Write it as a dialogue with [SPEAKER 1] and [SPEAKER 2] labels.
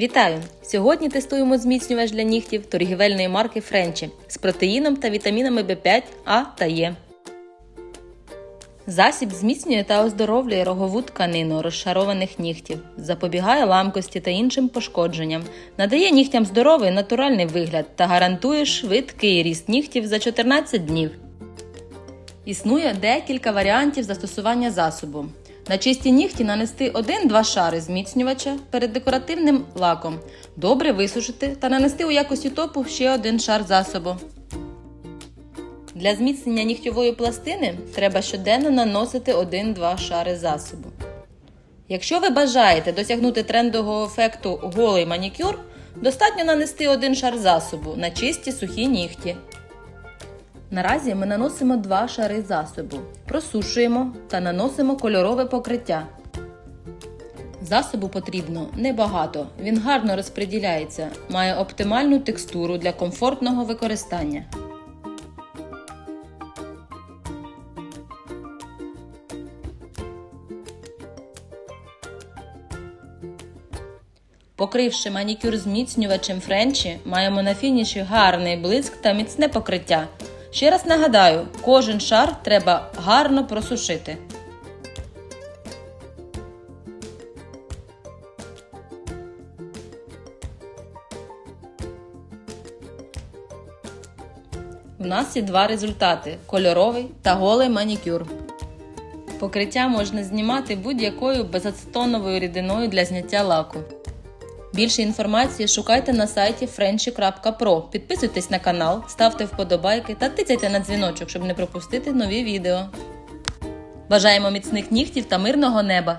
[SPEAKER 1] Вітаю! Сьогодні тестуємо зміцнювач для нігтів торгівельної марки Френчі з протеїном та вітамінами В5, А та Е. Засіб зміцнює та оздоровлює рогову тканину розшарованих нігтів, запобігає ламкості та іншим пошкодженням, надає нігтям здоровий натуральний вигляд та гарантує швидкий ріст нігтів за 14 днів. Існує декілька варіантів застосування засобу. На чисті нігті нанести 1-2 шари зміцнювача перед декоративним лаком, добре висушити та нанести у якості топу ще один шар засобу. Для зміцнення нігтьової пластини треба щоденно наносити 1-2 шари засобу. Якщо ви бажаєте досягнути трендового ефекту голий манікюр, достатньо нанести один шар засобу на чисті сухі нігті. Наразі ми наносимо два шари засобу, просушуємо та наносимо кольорове покриття. Засобу потрібно небагато, він гарно розподіляється, має оптимальну текстуру для комфортного використання. Покривши манікюр зміцнювачем френчі, маємо на фініші гарний блиск та міцне покриття. Ще раз нагадаю, кожен шар треба гарно просушити. У нас є два результати: кольоровий та голий манікюр. Покриття можна знімати будь-якою безацетоновою рідиною для зняття лаку. Більше інформації шукайте на сайті frenchy.pro. Підписуйтесь на канал, ставте вподобайки та тицяйте на дзвіночок, щоб не пропустити нові відео. Бажаємо міцних нігтів та мирного неба!